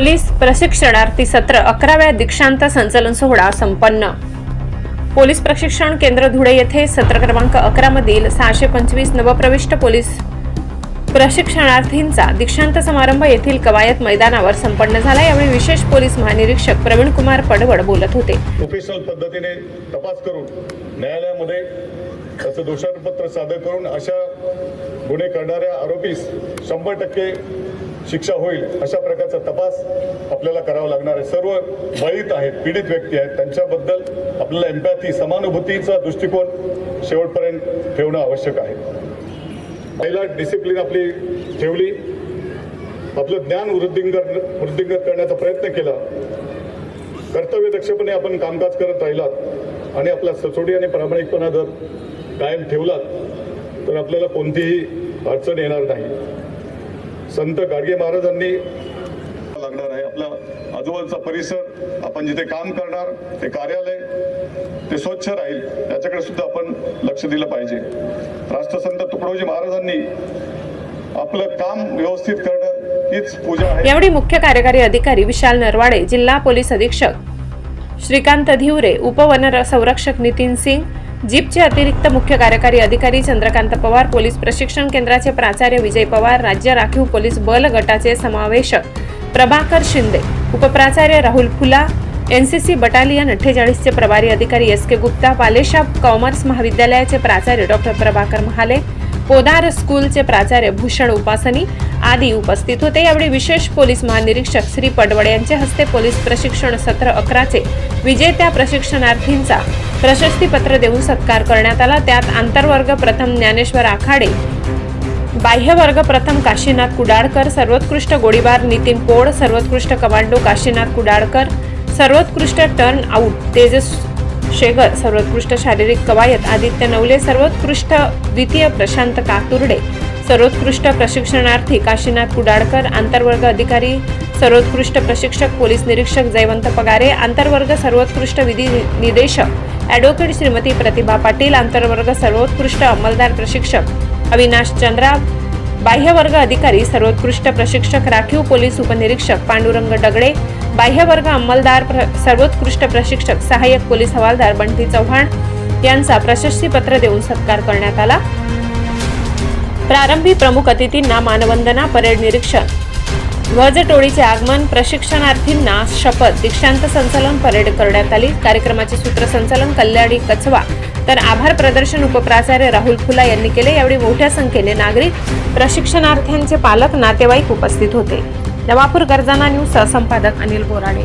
Police प्रशिक्षणार्थी सत्र अकराव्या दीक्षांत संचलन सोहळा संपन्न. पोलीस प्रशिक्षण केंद्र धुळे येथे सत्र क्रमांक अकरा मधील सहाशे पंचवीस नवप्रविष्ट पोलीस प्रशिक्षणार्थींचा दीक्षांत समारंभ येथील कवायत मैदानावर संपन्न झाला. यावेळी विशेष पोलीस महानिरीक्षक प्रवीण कुमार पडवड बोलत होते. प्रोफेशनल पद्धतीने तपास करून न्यायालयामध्ये त्याचं सादर करून अशा गुन्हे करणाऱ्या आरोपीस शंभर टक्के शिक्षा होईल अशा प्रकारचा तपास आपल्याला करावा लागणार आहे. सर्व बळीत आहेत पीडित व्यक्ती आहेत. त्यांच्याबद्दल आपल्याला एम्पॅथी समानुभूतीचा दृष्टिकोन शेवटपर्यंत ठेवणं आवश्यक आहे. पहिला डिसिप्लिन आपली ठेवली. आपलं ज्ञान वृद्धिंगत वृद्धिंगत करण्याचा प्रयत्न केला. कर्तव्यदक्षपणे आपण कामकाज करत राहिलात आणि आपला सचोटी आणि प्रामाणिकपणा जर कायम ठेवलात तर आपल्याला कोणतीही अडचण येणार नाही. संत गाडगे महाराजांनी लागणार आहे. आपला आजूबाजूचा परिसर आपण जिथे काम करणार ते कार्यालय ते स्वच्छ राहील याच्याकडे सुद्धा आपण लक्ष दिलं पाहिजे. राष्ट्रसंत तुकडोजी महाराजांनी आपलं काम व्यवस्थित करणं हीच पूजा आहे. यावेळी मुख्य कार्यकारी अधिकारी विशाल नरवाडे जिल्हा पोलीस अधीक्षक श्रीकांत धिवरे उपवन संरक्षक नितीन सिंग जीपचे अतिरिक्त मुख्य कार्यकारी अधिकारी चंद्रकांत पवार पोलीस प्रशिक्षण केंद्राचे प्राचार्य विजय पवार राज्य राखीव पोलीस बल गटाचे समावेशक प्रभाकर शिंदे उपप्राचार्य राहुल फुला एनसीसी बटालियन अठ्ठेचाळीसचे प्रभारी अधिकारी S K Gupta Palesha commerce महाविद्यालयाचे प्राचार्य डॉक्टर प्रभाकर महाले पोदार स्कूलचे प्राचार्य भूषण उपासनी आदी उपस्थित होते. यावेळी विशेष पोलीस महानिरीक्षक श्री पडवळे यांच्या हस्ते पोलीस प्रशिक्षण सत्र अकराचे विजेत्या प्रशिक्षणार्थींचा प्रशस्तीपत्र देऊन सत्कार करण्यात आला. त्यात आंतरवर्ग प्रथम ज्ञानेश्वर आखाडे बाह्यवर्ग प्रथम काशीनाथ कुडाळकर सर्वोत्कृष्ट गोळीबार नितीन पोळ सर्वोत्कृष्ट कमांडो काशीनाथ कुडाळकर सर्वोत्कृष्ट टर्न आऊट तेजस शेगर सर्वोत्कृष्ट शारीरिक कवायत आदित्य नवले सर्वोत्कृष्ट द्वितीय प्रशांत कातुर्डे सर्वोत्कृष्ट प्रशिक्षणार्थी काशीनाथ कुडाळकर आंतरवर्ग अधिकारी सर्वोत्कृष्ट प्रशिक्षक पोलीस निरीक्षक जयवंत पगारे आंतरवर्ग सर्वोत्कृष्ट विधी निदेशक ॲडव्होकेट श्रीमती प्रतिभा पाटील आंतरवर्ग सर्वोत्कृष्ट अंमलदार प्रशिक्षक अविनाश चंद्रा बाह्यवर्ग अधिकारी सर्वोत्कृष्ट प्रशिक्षक राखीव पोलीस उपनिरीक्षक पांडुरंग डगडे बाह्यवर्ग अंमलदार प्र- सर्वोत्कृष्ट प्रशिक्षक सहाय्यक पोलीस हवालदार बंटी चव्हाण यांचा प्रशस्तीपत्र देऊन सत्कार करण्यात आला. प्रारंभी प्रमुख अतिथींना मानवंदना परेड निरीक्षण. ध्वज टोळीचे आगमन प्रशिक्षणार्थींना शपथ दीक्षांत संचलन परेड करण्यात आली. कार्यक्रमाचे सूत्रसंचालन कल्याणी कचवा. तर आभार प्रदर्शन उपप्राचार्य राहुल फुला यांनी केले. यावेळी मोठ्या संख्येने नागरिक प्रशिक्षणार्थ्यांचे पालक नातेवाईक उपस्थित होते. नवापूर गर्जाना न्यूज सहसंपादक अनिल बोराडे.